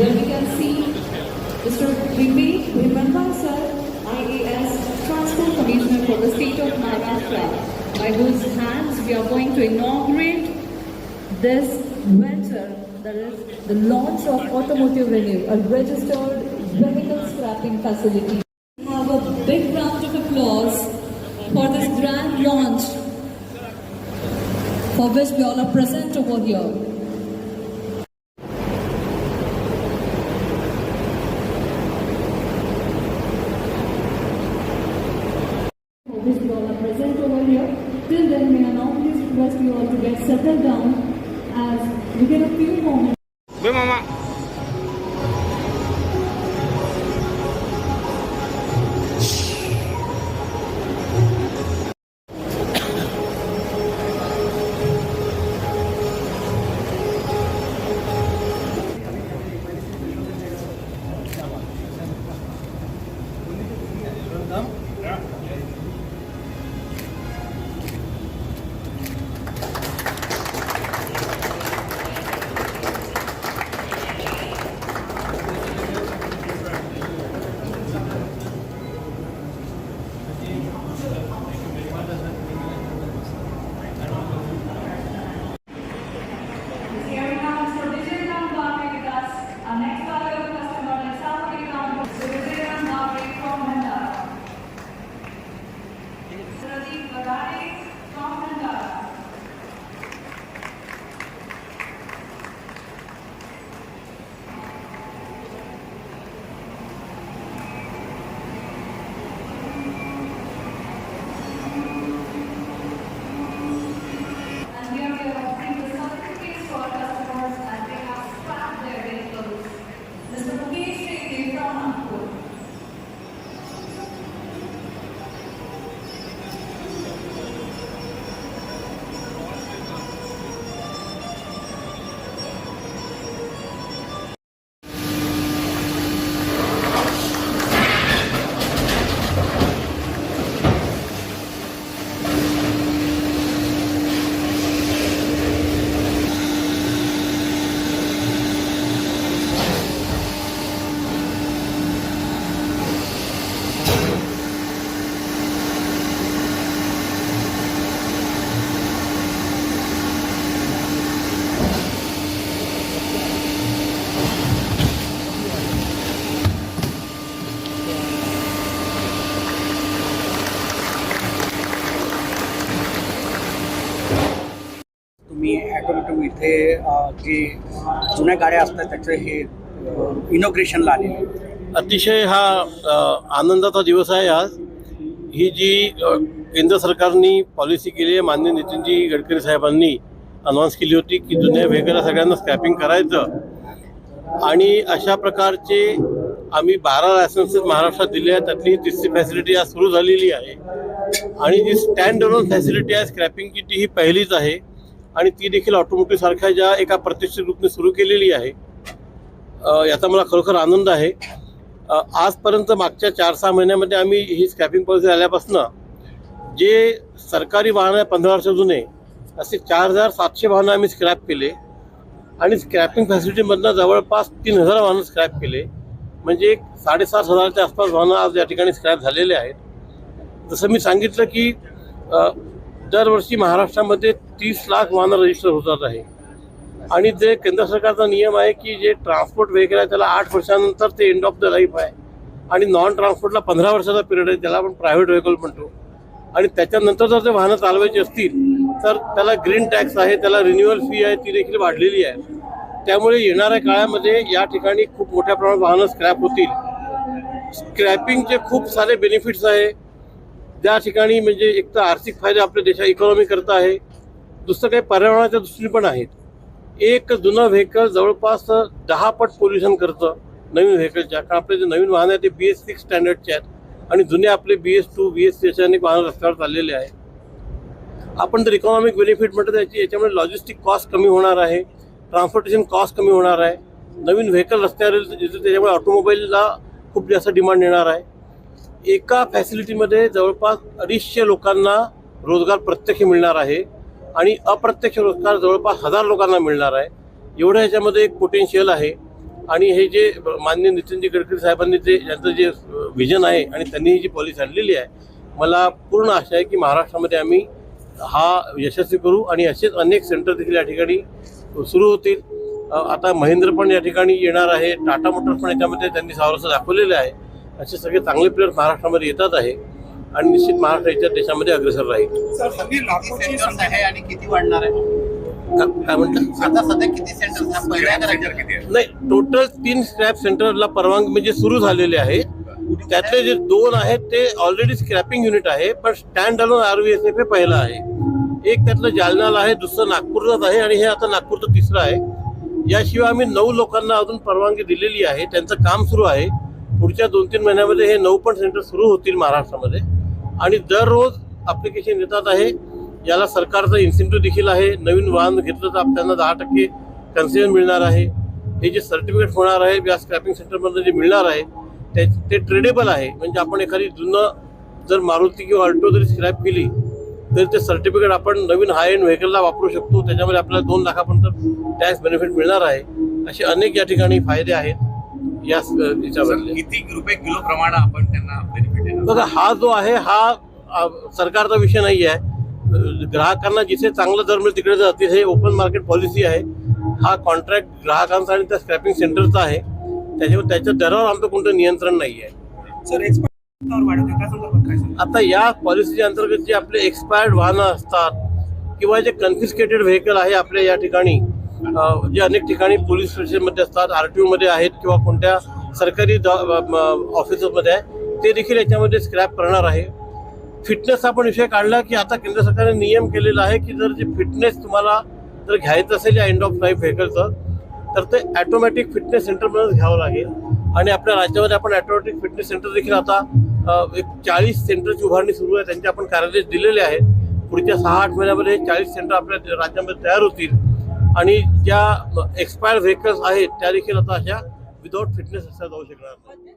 Then we can see Mr. Vivek Bhimanda sir, IAS Transport Commissioner for the state of Maharashtra, by whose hands we are going to inaugurate this venture, that is the launch of Automotive Renew, a registered vehicle scrapping facility. We Have a big round of applause for this grand launch for which we all are present over here. For which we all are present over here. Till then, may I now please request you all to get settled down as we get a few moments. Bye, Mama. Automatic इथे जे जुन्या गाड्या असतात त्याचं हे इनोग्रेशनला आलेले अतिशय हा आनंदाचा दिवस आहे आज. ही जी केंद्र सरकारनी पॉलिसी केली आहे मान्य नितीनजी गडकरी साहेबांनी अनाऊन्स केली होती की जुन्या व्हेकलला सगळ्यांना स्क्रॅपिंग करायचं. आणि अशा प्रकारचे आम्ही बारा लायसन्सेस महाराष्ट्रात दिले आहेत त्यातली तिसरी फॅसिलिटी आज सुरू झालेली आहे. आणि जी स्टँड अलोन फॅसिलिटी आहे स्क्रॅपिंगची ती ही पहिलीच आहे. आणि ती देखील ऑटोमोटिव्ह सारख्या ज्या एका प्रतिष्ठित रूपने सुरू केलेली आहे याचा मला खरोखर आनंद आहे. आजपर्यंत मागच्या चार सहा महिन्यामध्ये आम्ही ही स्क्रॅपिंग पॉलिसी आल्यापासून जे सरकारी वाहनं आहे पंधरा वर्ष जुने असे चार हजार सातशे वाहनं आम्ही स्क्रॅप केले आणि स्क्रॅपिंग फॅसिलिटीमधनं जवळपास तीन हजार वाहनं स्क्रॅप केले. म्हणजे एक साडेसात हजारच्या आसपास वाहनं आज या ठिकाणी स्क्रॅप झालेले आहेत. जसं मी सांगितलं की दरवर्षी महाराष्ट्रामध्ये तीस लाख वाहनं रजिस्टर होतात आहे. आणि जे केंद्र सरकारचा नियम आहे की जे ट्रान्सपोर्ट व्हेकल आहे त्याला आठ वर्षानंतर ते एंड ऑफ द लाईफ आहे. आणि नॉन ट्रान्सपोर्टला पंधरा वर्षाचा पिरियड आहे त्याला आपण प्रायव्हेट व्हेकल म्हणतो. आणि त्याच्यानंतर जर ते वाहनं चालवायची असतील तर त्याला ग्रीन टॅक्स आहे त्याला रिन्युअल फी आहे ती देखील वाढलेली आहे. त्यामुळे येणाऱ्या काळामध्ये या ठिकाणी खूप मोठ्या प्रमाणात वाहनं स्क्रॅप होतील. स्क्रॅपिंगचे खूप सारे बेनिफिट्स आहे. ज्या ठिकाणी म्हणजे एक तर आर्थिक फायदा आपल्या देशा इकॉनॉमी करता आहे दुसरं काही पर्यावरणाच्या दृष्टीने पण आहेत. एक जुनं व्हेकल जवळपास दहा पट पोल्युशन करतं नवीन व्हेकलच्या कारण आपले जे नवीन वाहन आहे ते बी एस सिक्स स्टँडर्डचे आहेत. आणि जुने आपले B S two B S C अनेक वाहन रस्त्यावर चाललेले आहे आपण जर इकॉनॉमिक बेनिफिट म्हटलं त्याची याच्यामुळे लॉजिस्टिक कॉस्ट कमी होणार आहे. ट्रान्सपोर्टेशन कॉस्ट कमी होणार आहे. नवीन व्हेकल रस्त्यावर येईल, त्याच्यामुळे ऑटोमोबाईलला खूप जास्त डिमांड येणार आहे. एका फॅसिलिटीमध्ये जवळपास अडीचशे लोकांना रोजगार प्रत्यक्ष मिळणार आहे आणि अप्रत्यक्ष रोजगार जवळपास हजार लोकांना मिळणार आहे. एवढं ह्याच्यामध्ये एक पोटेन्शियल आहे. आणि हे जे मान्य नितीनजी गडकरी साहेबांनी ते यांचं जे विजन आहे आणि त्यांनी ही जी पॉलिसी आणलेली आहे मला पूर्ण आशा आहे की महाराष्ट्रामध्ये आम्ही हा यशस्वी करू आणि असेच अनेक सेंटर देखील या ठिकाणी सुरू होतील. आता महिंद्र पण या ठिकाणी येणार आहे टाटा मोटर्स पण याच्यामध्ये त्यांनी सावरसं दाखवलेलं आहे. असे सगळे चांगले प्लेयर्स महाराष्ट्रामध्ये येतात आहे. आणि निश्चित महाराष्ट्र याच्या देशामध्ये अग्रेसर राहील. आणि किती वाढणार आहे? का- काय नाही टोटल तीन स्क्रॅप सेंटरला परवानगी म्हणजे सुरू झालेले आहे. त्यातले जे दोन आहेत ते ऑलरेडी स्क्रॅपिंग युनिट आहे पण standalone R V S F हे पहिलं आहे. एक त्यातलं जालन्याला आहे दुसरं नागपूरलाच आहे आणि हे आता नागपूरचं तिसरं आहे. याशिवाय आम्ही नऊ लोकांना अजून परवानगी दिलेली आहे. त्यांचं काम सुरू आहे. पुढच्या दोन तीन महिन्यामध्ये हे नऊ पण सेंटर सुरू होतील महाराष्ट्रामध्ये. आणि दररोज ॲप्लिकेशन येतात आहे. याला सरकारचा इन्सेंटिव्ह देखील आहे. नवीन वाहन घेतलं तर त्यांना दहा टक्के कन्सेशन मिळणार आहे. हे जे सर्टिफिकेट होणार आहे या स्क्रॅपिंग सेंटरमधून जे मिळणार आहे ते ते ट्रेडेबल आहे. म्हणजे आपण एखादी जुनं जर मारुती किंवा अल्टो जरी स्क्रॅप केली तर ते सर्टिफिकेट आपण नवीन हाय एंड व्हेकलला वापरू शकतो. त्याच्यामध्ये आपल्याला दोन लाखापर्यंत टॅक्स बेनिफिट मिळणार आहे. असे अनेक या ठिकाणी फायदे आहेत. या किती रुपये किलो प्रमाणे आपण त्यांना बेनिफिट बघा हा जो आहे हा सरकारचा विषय नाही आहे. ग्राहकांना जिथे चांगला दर मिळेल तिकडे जातील. हे ओपन मार्केट पॉलिसी आहे. हा कॉन्ट्रॅक्ट ग्राहकांचा आणि त्या स्क्रॅपिंग सेंटरचा आहे. त्याच्यावर त्याच्या दरावर आमचं कोणतं नियंत्रण नाही आहे? आता या पॉलिसीच्या अंतर्गत जे आपले एक्सपायर्ड वाहनं असतात किंवा जे कन्फिस्केटेड व्हेकल आहे आपल्या या ठिकाणी जे अनेक ठिकाणी पोलीस स्टेशनमध्ये असतात आर टी ओमध्ये आहेत किंवा कोणत्या सरकारी ऑफिसमध्ये आहे ते देखील याच्यामध्ये स्क्रॅप करणार आहे. फिटनेस आपण विषय काढला की आता केंद्र सरकारने नियम केलेला आहे की जर जे फिटनेस तुम्हाला जर घ्यायचं असेल या एंड ऑफ लाईफ व्हेकलचं तर ते ॲटोमॅटिक फिटनेस सेंटरमधूनच घ्यावं लागेल. आणि आपल्या राज्यामध्ये आपण ॲटोमॅटिक फिटनेस सेंटर देखील आता एक चाळीस सेंटरची उभारणी सुरू आहे. त्यांचे आपण कार्यादेश दिलेले आहेत. पुढच्या सहा आठ महिन्यामध्ये चाळीस सेंटर आपल्या राज्यामध्ये तयार होतील. आणि ज्या एक्सपायर व्हेकल्स आहेत त्या देखील आता अशा विदाऊट फिटनेस असल्या जाऊ शकणार नाही.